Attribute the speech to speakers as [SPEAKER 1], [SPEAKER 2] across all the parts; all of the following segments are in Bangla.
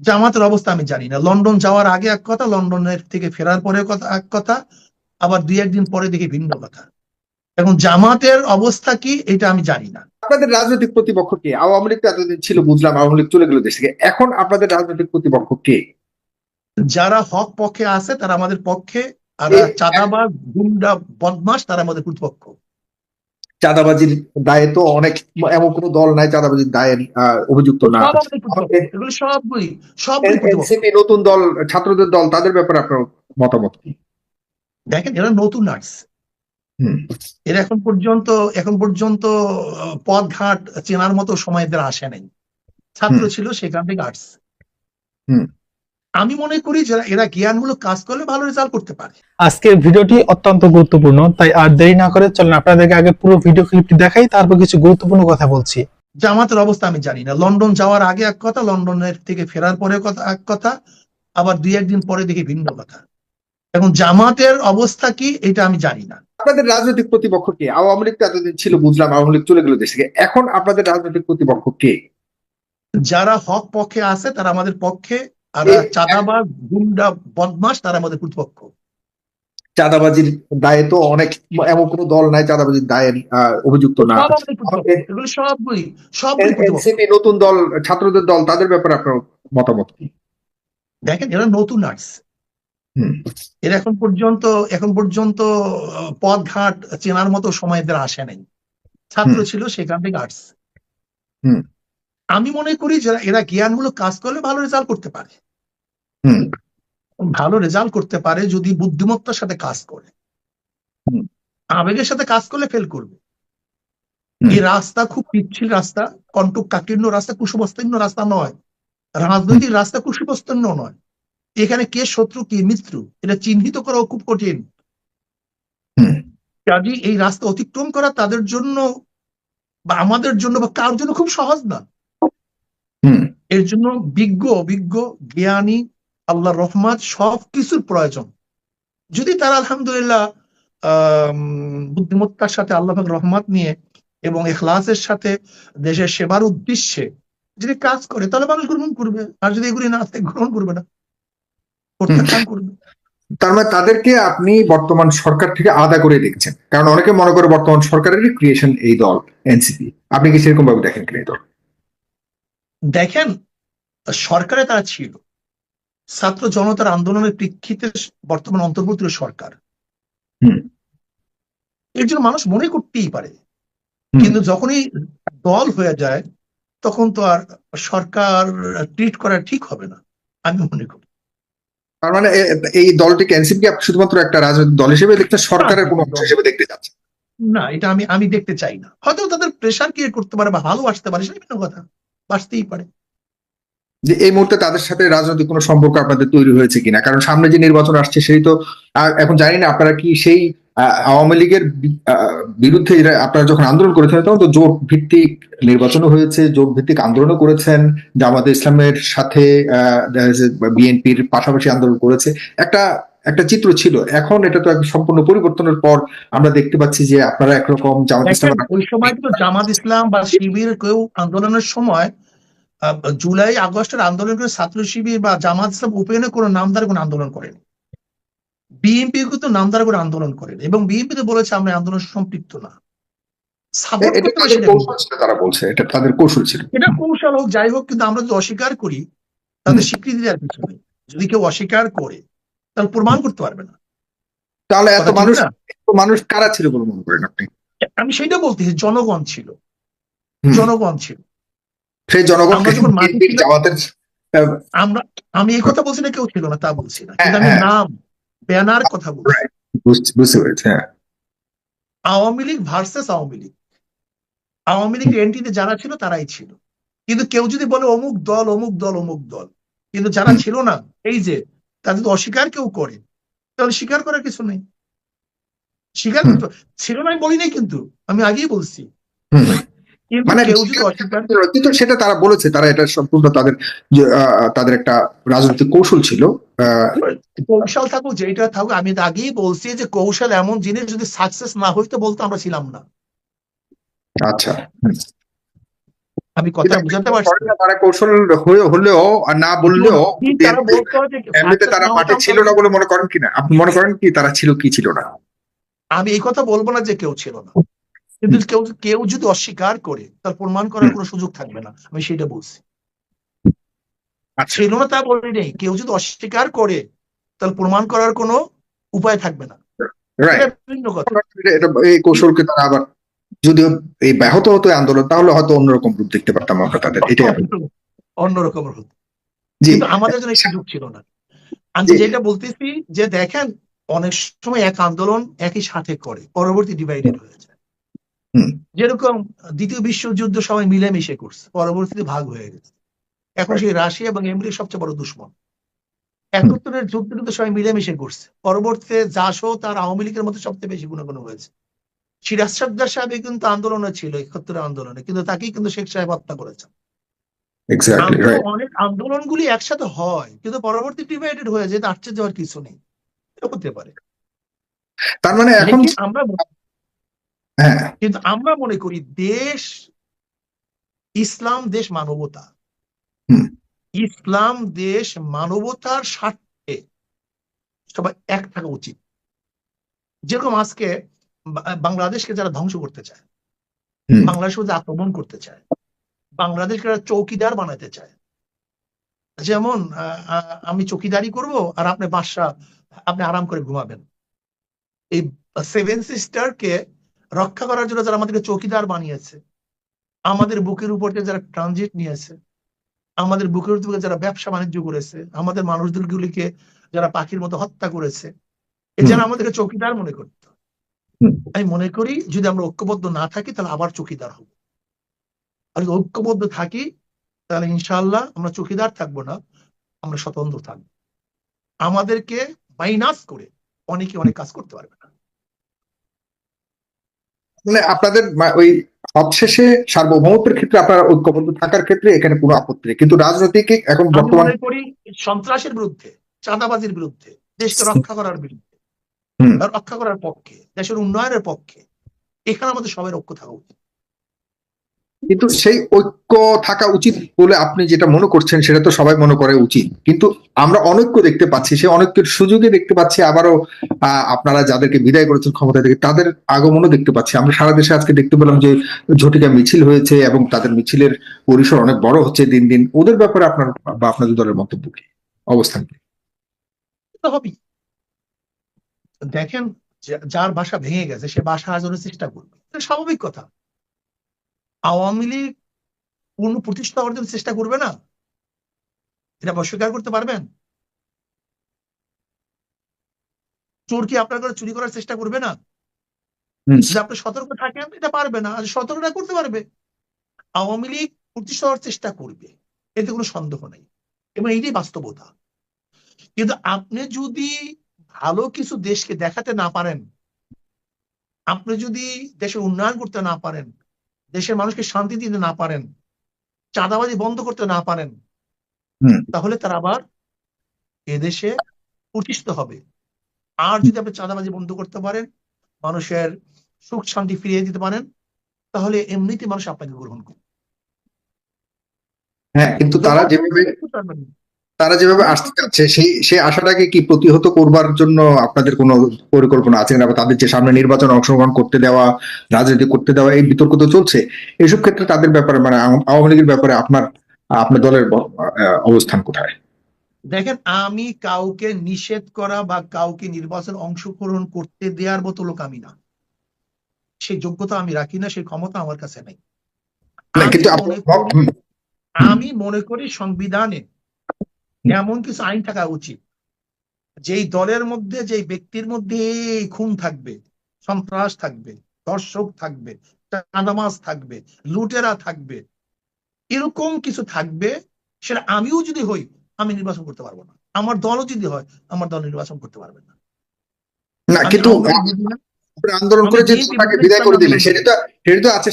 [SPEAKER 1] জামাতের অবস্থা আমি জানি না। লন্ডন যাওয়ার আগে এক কথা লন্ডনের থেকে ফেরার পরে কথা এক কথা আবার দুই একদিন পরে দেখি ভিন্ন কথা। এখন জামাতের অবস্থা কি এটা আমি জানি না।
[SPEAKER 2] আপনাদের রাজনৈতিক প্রতিপক্ষ কে? আওয়ামী লীগ এতদিন ছিল বুঝলাম আওয়ামী লীগ চলে গেল দেশ থেকে। এখন আপনাদের রাজনৈতিক প্রতিপক্ষ কে?
[SPEAKER 1] যারা হক পক্ষে আছে তারা আমাদের পক্ষে আর চাঁদাবাজ গুন্ডা বদমাস তারা আমাদের প্রতিপক্ষ।
[SPEAKER 2] চাঁদাবাজির দায়ে তো অনেক এমন কোনো দল নাই চাঁদাবাজির দায়ে আহ, অভিযুক্ত না। নতুন দল ছাত্রদের দল তাদের ব্যাপারে আপনার মতামত কি?
[SPEAKER 1] দেখেন এরা নতুন নার্স
[SPEAKER 2] হুম।
[SPEAKER 1] এরা এখন পর্যন্ত এখন পর্যন্ত আহ, পথ ঘাট চেনার মতো সময় এদের আসে নাই। ছাত্র ছিল সেখান থেকে আর্টস
[SPEAKER 2] হুম।
[SPEAKER 1] আমি মনে করি যারা এরা জ্ঞানমূলক কাজ করলে ভালো রেজাল্ট করতে পারে।
[SPEAKER 3] আজকের ভিডিওটি অত্যন্ত গুরুত্বপূর্ণ তাই আর দেরি না করে চলেন আপনাদেরকে আগে পুরো ভিডিও ক্লিপটি দেখাই তারপর কিছু গুরুত্বপূর্ণ কথা বলছি।
[SPEAKER 1] জামাতের অবস্থা আমি জানি না। লন্ডন যাওয়ার আগে এক কথা লন্ডনের থেকে ফেরার পরে কথা এক কথা আবার দুই একদিন পরে দেখি ভিন্ন কথা। এখন জামাতের অবস্থা কি এটা আমি জানি না।
[SPEAKER 2] আপনাদের রাজনৈতিক প্রতিপক্ষ কে? আওয়ামী লীগ তো এতদিন ছিল বুঝলাম আওয়ামী লীগ চলে গেল দেশ থেকে। এখন আপনাদের রাজনৈতিক প্রতিপক্ষ কে?
[SPEAKER 1] যারা হক পক্ষে আছে তারা আমাদের পক্ষে আর চাঁদাবাজ গুন্ডা বদমাস তারা আমাদের প্রতিপক্ষ।
[SPEAKER 2] চাঁদাবাজির দায়ে তো অনেক এমন কোনো দল নাই চাঁদাবাজির দায়ে অভিযুক্ত না। নতুন দল ছাত্রদের দল তাদের ব্যাপারে আপনার মতামত কি?
[SPEAKER 1] দেখেন এরা নতুন
[SPEAKER 2] হুম।
[SPEAKER 1] এরা এখন পর্যন্ত এখন পর্যন্ত পথ ঘাট চেনার মতো সময় এদের আসে নাই। ছাত্র ছিল সেখান থেকে আর্টস
[SPEAKER 2] হুম।
[SPEAKER 1] আমি মনে করি যারা এরা জ্ঞানমূলক কাজ করলে ভালো রেজাল্ট করতে পারে।
[SPEAKER 2] হুম।
[SPEAKER 1] ভালো রেজাল্ট করতে পারে যদি বুদ্ধিমত্তার সাথে কাজ করে। আবেগের সাথে কাজ করলে ফেল করবে এই রাস্তা খুব পিচ্ছিল রাস্তা কণ্টক কাকীর্ণ রাস্তা কুসুবস্তীর্ণ রাস্তা নয় রাজনৈতিক রাস্তা কুসুবস্তীর্ণ নয় এখানে কে শত্রু কে মিত্র এটা চিহ্নিত করা খুব কঠিন
[SPEAKER 2] হুম।
[SPEAKER 1] কাজে এই রাস্তা অতিক্রম করা তাদের জন্য বা আমাদের জন্য বা কার জন্য খুব সহজ না
[SPEAKER 2] হুম।
[SPEAKER 1] এর জন্য বিজ্ঞ অভিজ্ঞ জ্ঞানী আল্লাহর রহমত সব কিছুর প্রয়োজন। যদি তারা আলহামদুলিল্লাহ আম, বুদ্ধিমত্তার সাথে আল্লাহ রহমত নিয়ে এবং এখলাসের সাথে দেশের সেবার উদ্দেশ্যে যদি কাজ করে তাহলে মানুষ গ্রহণ করবে। আর যদি এগুলি না থাকে গ্রহণ করবে না। প্রত্যাখ্যান করবে।
[SPEAKER 2] তার মানে তাদেরকে আপনি বর্তমান সরকার থেকে আলাদা করে দেখছেন কারণ অনেকে মনে করে বর্তমান সরকারেরই ক্রিয়েশন এই দল এনসিপি আপনি কি সেরকম ভাবে দেখেন কিনা এই দল
[SPEAKER 1] দেখেন সরকারে তারা ছিল। ছাত্র জনতার আন্দোলনের প্রেক্ষিতে বর্তমান অন্তর্বর্তী সরকার। এর জন্য মানুষ মনে করতেই পারে। কিন্তু যখনই দল হয়ে যায় তখন তো আর সরকার ট্রিট করা ঠিক হবে না আমি মনে করি।
[SPEAKER 2] তার মানে এই দলটিকে এনসিপি শুধুমাত্র একটা রাজনৈতিক দল হিসেবে দেখতে সরকারের কোনো অংশ হিসেবে দেখতে যাচ্ছেন
[SPEAKER 1] না এটা আমি আমি দেখতে চাই না। হয়তো তাদের প্রেশার ক্রিয়েট করতে পারে বা ভালোবাসতে পারে সেটা ভিন্ন কথা। বাঁচতেই পারে।
[SPEAKER 2] যে এই মুহূর্তে তাদের সাথে রাজনৈতিক কোনো সম্পর্ক আপনাদের তৈরি হয়েছে কিনা? কারণ সামনে যে নির্বাচন আসছে সেই তো এখন জানি না আপনারা কি সেই আওয়ামী লীগের বিরুদ্ধে আপনারা যখন আন্দোলন করেছেন তখন তো জোট ভিত্তিক নির্বাচনও হয়েছে জোট ভিত্তিক আন্দোলনও করেছেন জামাতে ইসলামের সাথে বিএনপির পাশাপাশি আন্দোলন করেছে। একটা একটা চিত্র ছিল। এখন এটা তো সম্পূর্ণ পরিবর্তনের পর আমরা দেখতে পাচ্ছি যে আপনারা একরকম জামাত ইসলাম
[SPEAKER 1] ওই সময় কিন্তু জামাত ইসলাম বা শিবির কেউ আন্দোলনের সময় জুলাই আগস্টের আন্দোলন করে ছাত্র শিবির বা জামাত ইসলাম ওপেনে কোনো নামদার কোনো আন্দোলন করেনি। বিএনপি কিন্তু নামদার করে আন্দোলন করেন এবং বিএনপি তো বলেছে আমরা আন্দোলন সম্পৃক্ত না।
[SPEAKER 2] কৌশল তারা বলছে এটা তাদের কৌশল ছিল।
[SPEAKER 1] এটা কৌশল হোক যাই হোক কিন্তু আমরা যদি অস্বীকার করি তাদের স্বীকৃতি দেওয়ার কিছু নেই। যদি কেউ অস্বীকার করে তাহলে প্রমাণ করতে পারবে না।
[SPEAKER 2] তাহলে এত মানুষ
[SPEAKER 1] না?
[SPEAKER 2] এত মানুষ কারা ছিল বলে মনে করেন আপনি?
[SPEAKER 1] আমি সেটা বলতেছি জনগণ ছিল। জনগণ ছিল।
[SPEAKER 2] সেই জনগণ
[SPEAKER 1] আমরা যখন মাঠে
[SPEAKER 2] বিএনপির
[SPEAKER 1] ছিলাম-
[SPEAKER 2] জামাতের
[SPEAKER 1] আমরা আমি এই কথা বলছি না কেউ ছিল না তা বলছি না। কিন্তু আমি
[SPEAKER 2] হ্যাঁ, হ্যাঁ।
[SPEAKER 1] নাম ব্যানার কথা বলছি।
[SPEAKER 2] বুঝতে পেরেছি হ্যাঁ।
[SPEAKER 1] আওয়ামী লীগ ভার্সেস আওয়ামী লীগ। আওয়ামী লীগের এনটিতে যারা ছিল তারাই ছিল। কিন্তু কেউ যদি বলে অমুক দল অমুক দল অমুক দল কিন্তু যারা ছিল না এই যে তাদের যদি অস্বীকার কেউ করে তাহলে স্বীকার করার কিছু নেই। স্বীকার ছিল না আমি বলি নাই কিন্তু আমি আগেই বলছি।
[SPEAKER 2] মানে কিন্তু সেটা তারা বলেছে তারা এটা সম্পূর্ণ তাদের তাদের একটা রাজনৈতিক কৌশল ছিল
[SPEAKER 1] কৌশল থাকুক যেটা থাকুক আমি তো আগেই বলছি যে কৌশল এমন জিনিস যদি সাকসেস না হইতো বলতো আমরা ছিলাম না।
[SPEAKER 2] আচ্ছা।
[SPEAKER 1] আমি কথা বুঝাতে পারছি
[SPEAKER 2] তারা কৌশল হয়ে হলেও আর না বললেও এমনিতে তারা মাঠে ছিল না বলে মনে করেন কিনা আপনি মনে করেন কি তারা ছিল কি ছিল না?
[SPEAKER 1] আমি এই কথা বলব না যে কেউ ছিল না। কিন্তু কেউ কেউ যদি অস্বীকার করে তার প্রমাণ করার কোনো সুযোগ থাকবে না। আমি সেটা বলছি।
[SPEAKER 2] আচ্ছা।
[SPEAKER 1] ছিল না তা বলি নেই। কেউ যদি অস্বীকার করে তার প্রমাণ করার কোনো উপায় থাকবে না। ভিন্ন কথা।
[SPEAKER 2] এই কৌশলকে তারা আবার যদিও এই ব্যাহত হতো আন্দোলন তাহলে হয়তো অন্যরকম রূপ দেখতে পারতাম আমরা তাদের। এটাই
[SPEAKER 1] অন্যরকম
[SPEAKER 2] জি।
[SPEAKER 1] কিন্তু আমাদের জন্য সুযোগ ছিল না। আমি যেটা বলতেছি যে দেখেন অনেক সময় এক আন্দোলন একই সাথে করে পরবর্তী ডিভাইডেড হয়ে যায়। যেরকম দ্বিতীয় বিশ্বযুদ্ধ সবাই মিলেমিশে করছে পরবর্তীতে ভাগ হয়ে গেছে। এখন সেই রাশিয়া এবং আমেরিকা সবচেয়ে বড় দুশ্মন। একাত্তরের যুদ্ধ কিন্তু সবাই মিলেমিশে করছে পরবর্তীতে জাসো তার আওয়ামী লীগের মধ্যে সবচেয়ে বেশি গুণাগুণ হয়েছে। সিরাজ সাদ্দার সাহেব কিন্তু আন্দোলনে ছিল একাত্তরের আন্দোলনে কিন্তু তাকেই কিন্তু শেখ সাহেব হত্যা
[SPEAKER 2] করেছেন।
[SPEAKER 1] অনেক আন্দোলনগুলি একসাথে হয় কিন্তু পরবর্তী ডিভাইডেড হয়ে যায় আশ্চর্য হওয়ার কিছু নেই। হতে পারে।
[SPEAKER 2] তার মানে এখন
[SPEAKER 1] আমরা
[SPEAKER 2] হ্যাঁ।
[SPEAKER 1] কিন্তু আমরা মনে করি দেশ ইসলাম দেশ মানবতা। ইসলাম দেশ মানবতার স্বার্থে সবাই এক থাকা উচিত। যেরকম আজকে বাংলাদেশকে যারা ধ্বংস করতে চায়
[SPEAKER 2] হুম।
[SPEAKER 1] বাংলাদেশের মধ্যে আক্রমণ করতে চায় বাংলাদেশকে চৌকিদার বানাতে চায়। যেমন আমি চৌকিদারি করব আর আপনি বাসা আপনি আরাম করে ঘুমাবেন। এই সেভেন সিস্টারকে রক্ষা করার জন্য যারা আমাদেরকে চৌকিদার বানিয়েছে আমাদের বুকের উপর দিয়ে যারা ট্রানজিট নিয়েছে আমাদের বুকের উপরে যারা ব্যবসা বাণিজ্য করেছে আমাদের মানুষদেরগুলিকে যারা পাখির মতো হত্যা করেছে এ যেন আমাদেরকে চৌকিদার মনে করত। আমি মনে করি যদি আমরা ঐক্যবদ্ধ না থাকি তাহলে আবার চৌকিদার হব। আর যদি ঐক্যবদ্ধ থাকি তাহলে ইনশাল্লাহ আমরা চৌকিদার থাকব না আমরা স্বতন্ত্র থাকব। আমাদেরকে মাইনাস করে অনেকে অনেক কাজ করতে পারবে
[SPEAKER 2] মানে আপনাদের ওই সবশেষে সার্বভৌমত্বের ক্ষেত্রে আপনারা ঐক্যবদ্ধ থাকার ক্ষেত্রে এখানে কোনো আপত্তি নেই। কিন্তু রাজনৈতিক এখন বর্তমানে
[SPEAKER 1] করি সন্ত্রাসের বিরুদ্ধে চাঁদাবাজির বিরুদ্ধে দেশকে রক্ষা করার বিরুদ্ধে রক্ষা করার পক্ষে দেশের উন্নয়নের পক্ষে এখানে আমাদের সবাই রক্ষ থাকা উচিত।
[SPEAKER 2] কিন্তু সেই ঐক্য থাকা উচিত বলে আপনি যেটা মনে করছেন, সেটা তো সবাই মনে করে উচিত। কিন্তু আমরা অনৈক্য দেখতে পাচ্ছি, সেই অনৈক্যের সুযোগে দেখতে পাচ্ছি, আবারও আপনারা যাদেরকে বিদায় করেছেন ক্ষমতা থেকে, তাদের আগমনও দেখতে পাচ্ছি। আমরা সারা দেশে আজকে দেখতে পেলাম যে ঝটিকা মিছিল হয়েছে এবং তাদের মিছিলের পরিসর অনেক বড় হচ্ছে দিন দিন। ওদের ব্যাপারে আপনার বা আপনাদের দলের মন্তব্য কি? অবস্থান কি?
[SPEAKER 1] দেখেন যার বাসা ভেঙে গেছে, সে বাসা হাজারের চেষ্টা করবে। স্বাভাবিক কথা। আওয়ামী লীগ পূর্ণ প্রতিষ্ঠা করার জন্য চেষ্টা করবে না? এটা অস্বীকার করতে পারবেন? চোর কি আপনার ঘরে চুরি করার চেষ্টা করবে না? যদি আপনি সতর্ক থাকেন এটা পারবে না। আর সতর্ক করতে পারবে আওয়ামী লীগ প্রতিষ্ঠা হওয়ার চেষ্টা করবে। এতে কোনো সন্দেহ নেই। এবং এইটাই বাস্তবতা। কিন্তু আপনি যদি ভালো কিছু দেশকে দেখাতে না পারেন আপনি যদি দেশের উন্নয়ন করতে না পারেন দেশের মানুষকে শান্তি দিতে না পারেন চাঁদাবাজি বন্ধ করতে না পারেন তাহলে তারা আবার এদেশে প্রতিষ্ঠিত হবে। আর যদি আপনি চাঁদাবাজি বন্ধ করতে পারেন মানুষের সুখ শান্তি ফিরিয়ে দিতে পারেন তাহলে এমনিতে মানুষ আপনাকে গ্রহণ করবে।
[SPEAKER 2] হ্যাঁ কিন্তু তারা যেভাবে। তারা যেভাবে আসতে চাচ্ছে সেই সেই আশাটাকে কি প্রতিহত করবার জন্য আপনাদের কোনো পরিকল্পনা আছে কিনা? বা তাদের যে সামনে নির্বাচন অংশগ্রহণ করতে দেওয়া রাজনীতি করতে দেওয়া এই বিতর্ক তো চলছে। এইসব ক্ষেত্রে তাদের ব্যাপারে মানে আওয়াম- লীগের ব্যাপারে আপনার আপনার দলের অবস্থান কোথায়?
[SPEAKER 1] দেখেন আমি কাউকে নিষেধ করা বা কাউকে নির্বাচন অংশগ্রহণ করতে দেওয়ার মতো লোক আমি না। সেই যোগ্যতা আমি রাখি না সেই ক্ষমতা আমার কাছে নেই। আমি মনে করি সংবিধানে এমন কিছু আইন থাকা উচিত। যেই দলের মধ্যে যেই ব্যক্তির মধ্যে খুন থাকবে সন্ত্রাস থাকবে দর্শক থাকবে চাঁদামাজ থাকবে লুটেরা থাকবে এরকম কিছু থাকবে সেটা আমিও যদি হই আমি নির্বাচন করতে পারব না। আমার দলও যদি হয় আমার দল নির্বাচন করতে পারবে না।
[SPEAKER 2] না কিন্তু আন্দোলন করে যে তাকে বিদায় করে দিলেন সেটা তো সেটা তো আছে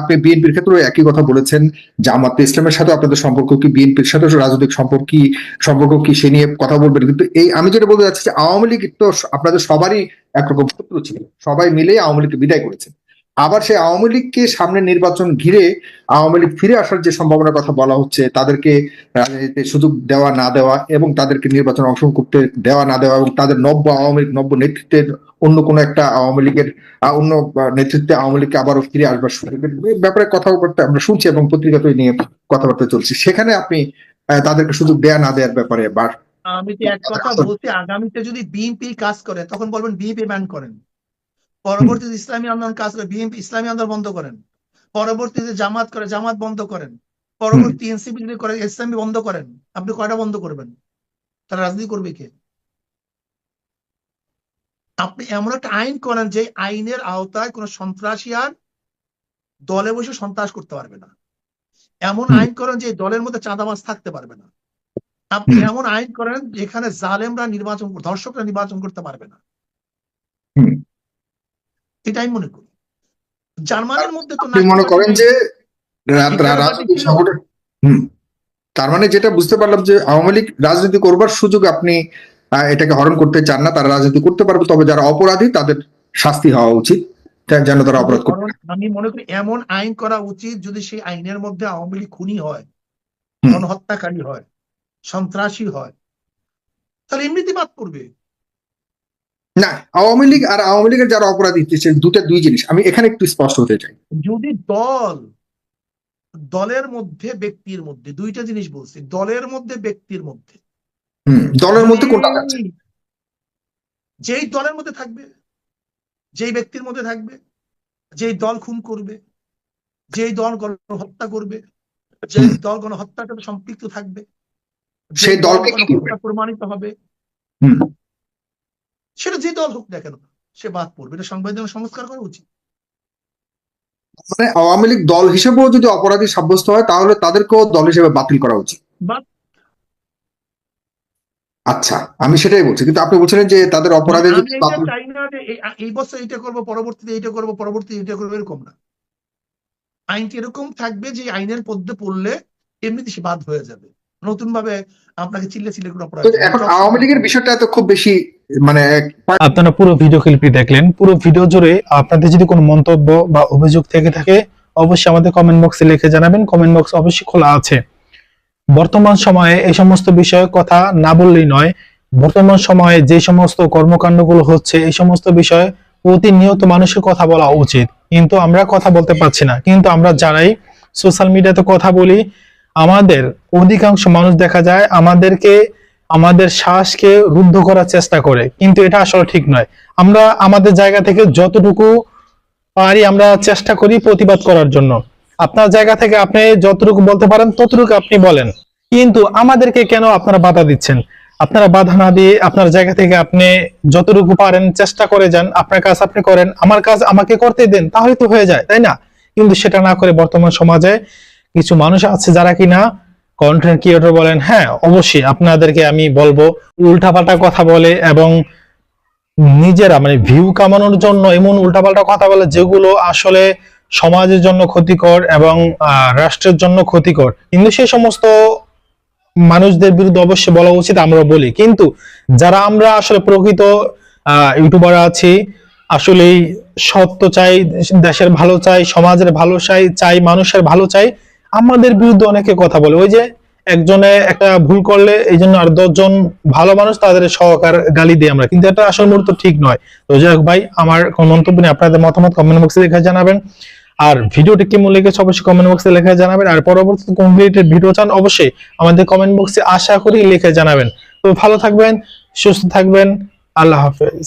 [SPEAKER 2] আপনি বিএনপির ক্ষেত্রেও একই কথা বলেছেন। জামাতে ইসলামের সাথে আপনাদের সম্পর্ক কি? বিএনপির সাথে রাজনৈতিক সম্পর্ক কি? সম্পর্ক কি? সে নিয়ে কথা বলবেন। কিন্তু এই আমি যেটা বলতে চাচ্ছি যে আওয়ামী লীগ তো আপনাদের সবারই একরকম শত্রু ছিল। সবাই মিলে আওয়ামী লীগকে বিদায় করেছেন আবার সেই আওয়ামী লীগকে সামনে নির্বাচন ঘিরে আওয়ামী লীগ ফিরে আসার যে সম্ভাবনার কথা বলা হচ্ছে, তাদেরকে রাজনীতিতে সুযোগ দেওয়া না দেওয়া এবং তাদেরকে নির্বাচন অংশগ্রহণ করতে দেওয়া না দেওয়া এবং তাদের নব্য আওয়ামী লীগ, নব্য নেতৃত্বের অন্য কোনো একটা আওয়ামী লীগের অন্য নেতৃত্বে আওয়ামী লীগকে আবারও ফিরে আসবার ব্যাপারে কথাবার্তা আমরা শুনছি এবং পত্রিকাতে নিয়ে কথাবার্তা চলছে। সেখানে আপনি তাদেরকে সুযোগ দেয়া না দেওয়ার ব্যাপারে
[SPEAKER 1] আমি তো এক কথা বলছি, আগামীতে যদি বিএনপি কাজ করে, তখন বলবেন বিএনপি ম্যান করেন। পরবর্তীতে ইসলামী আন্দোলন কাজ করে বিএনপি ইসলামী আন্দোলন বন্ধ করেন। পরবর্তীতে জামাত করে জামাত বন্ধ করেন। পরবর্তী এনসিপি যদি করে ইসলামী বন্ধ করেন। আপনি কয়টা বন্ধ করবেন? তারা রাজনীতি করবে কে? আপনি এমন একটা আইন করেন যে আইনের আওতায় কোনো সন্ত্রাসী আর দলে বসে সন্ত্রাস করতে পারবে না। এমন আইন করেন যে দলের মধ্যে চাঁদাবাজ থাকতে পারবে না। আপনি এমন আইন করেন যেখানে জালেমরা নির্বাচন কর- ধর্ষকরা নির্বাচন করতে পারবে না। এটা আমি মনে করি। জার্মানির মধ্যে তো
[SPEAKER 2] মনে করেন যে তার মানে যেটা বুঝতে পারলাম যে আওয়ামী লীগ রাজনীতি করবার সুযোগ আপনি এটাকে হরণ করতে চান না তারা রাজনীতি করতে পারবে তবে যারা অপরাধী তাদের শাস্তি হওয়া উচিত যেন তারা অপরাধ
[SPEAKER 1] কারণ আমি মনে করি এমন আইন করা উচিত যদি সেই আইনের মধ্যে আওয়ামী লীগ খুনি হয়। গণহত্যাকারী হয় সন্ত্রাসী হয় তাহলে এমনিতে বাদ পড়বে।
[SPEAKER 2] না আওয়ামী লীগ আর আওয়ামী লীগের যারা অপরাধী সে দুটো দুই জিনিস। আমি এখানে একটু স্পষ্ট হতে চাই।
[SPEAKER 1] যদি দল দলের মধ্যে ব্যক্তির মধ্যে দুইটা জিনিস বলছি দলের মধ্যে ব্যক্তির মধ্যে।
[SPEAKER 2] দলের মধ্যে কোনটা যাচ্ছে
[SPEAKER 1] যেই- দলের মধ্যে থাকবে যেই ব্যক্তির মধ্যে থাকবে যেই দল খুন করবে যেই দল গণহত্যা করবে যেই। দল গণহত্যার সাথে সম্পৃক্ত থাকবে
[SPEAKER 2] সেই
[SPEAKER 1] দল
[SPEAKER 2] দলকে
[SPEAKER 1] প্রমাণিত হবে।
[SPEAKER 2] হুম।
[SPEAKER 1] সেটা যে দল হোক না কেন সে বাদ পড়বে। এটা সংবিধানের সংস্কার করা উচিত।
[SPEAKER 2] মানে আওয়ামী লীগ দল হিসেবেও যদি অপরাধী সাব্যস্ত হয় তাহলে তাদেরকেও দল হিসেবে বাতিল করা উচিত। আচ্ছা আমি সেটাই বলছি। কিন্তু আপনি বলছিলেন যে তাদের অপরাধে
[SPEAKER 1] আমি
[SPEAKER 2] যদি
[SPEAKER 1] এটা
[SPEAKER 2] বাতিল-
[SPEAKER 1] চাই না যে এই- বছর এটা করব পরবর্তীতে এটা করব পরবর্তীতে এটা করব এরকম না। আইনটি এরকম থাকবে যে আইনের মধ্যে পড়লে এমনিতে সে বাদ হয়ে যাবে। নতুন ভাবে আপনাকে চিল্লে চিল্লে কোনো অপরাধ
[SPEAKER 2] এখন আওয়ামী লীগের বিষয়টা তো খুব বেশি মানে
[SPEAKER 3] আপনারা পুরো ভিডিও ক্লিপটি দেখলেন। পুরো ভিডিও জুড়ে আপনাদের যদি কোনো মন্তব্য বা অভিযোগ থেকে থাকে, অবশ্যই আমাদের কমেন্ট বক্সে লিখে জানাবেন। কমেন্ট বক্স অবশ্যই খোলা আছে। বর্তমান সময়ে এই সমস্ত বিষয়ে কথা না বললেই নয়, বর্তমান সময়ে যে সমস্ত কর্মকাণ্ডগুলো হচ্ছে, এই সমস্ত বিষয়ে প্রতিনিয়ত মানুষের কথা বলা উচিত। কিন্তু আমরা কথা বলতে পারছি না। কিন্তু আমরা যারাই সোশ্যাল মিডিয়াতে কথা বলি, আমাদের অধিকাংশ মানুষ দেখা যায় আমাদেরকে আমাদের শ্বাসকে রুদ্ধ করার চেষ্টা করে, কিন্তু এটা আসলে ঠিক নয়। আমরা আমাদের জায়গা থেকে যতটুকু পারি আমরা চেষ্টা করি প্রতিবাদ করার জন্য। আপনার জায়গা থেকে আপনি যতটুকু বলতে পারেন, ততটুকু আপনি বলেন। কিন্তু আমাদেরকে কেন আপনারা বাধা দিচ্ছেন? আপনারা বাধা না দিয়ে আপনার জায়গা থেকে আপনি যতটুকু পারেন চেষ্টা করে যান, আপনার কাজ আপনি করেন, আমার কাজ আমাকে করতে দেন, তাহলে তো হয়ে যায়, তাই না? কিন্তু সেটা না করে বর্তমান সমাজে কিছু মানুষ আছে যারা কিনা কন্টেন্ট ক্রিয়েটর বলেন হ্যাঁ অবশ্যই আপনাদেরকে আমি বলব, উল্টাপাল্টা কথা বলে এবং নিজেরা মানে ভিউ কামানোর জন্য এমন উল্টাপাল্টা কথা বলে যেগুলো আসলে সমাজের জন্য ক্ষতিকর এবং রাষ্ট্রের জন্য ক্ষতিকর। কিন্তু সেই সমস্ত মানুষদের বিরুদ্ধে অবশ্যই বলা উচিত আমরা বলি। কিন্তু যারা আমরা আসলে প্রকৃত ইউটিউবার আছি, আসলেই সত্য চাই, দেশের ভালো চাই, সমাজের ভালো চাই চাই মানুষের ভালো চাই আমাদের বিরুদ্ধে অনেকে কথা বলে। ওই যে একজনে একটা ভুল করলে এই জন্য আর দশজন ভালো মানুষ তাদের সহকার গালি দিই আমরা। কিন্তু এটা আসল মুহূর্ত ঠিক নয়। তো যাই হোক ভাই, আমার কোন মন্তব্য নেই। আপনাদের মতামত কমেন্ট বক্সে লেখা জানাবেন। আর ভিডিওটি কেমন লেগেছে অবশ্যই কমেন্ট বক্সে লেখা জানাবেন। আর পরবর্তীতে কোন ভিডিও চান অবশ্যই আমাদের কমেন্ট বক্সে আশা করি লিখে জানাবেন। তো ভালো থাকবেন, সুস্থ থাকবেন। আল্লাহ হাফেজ।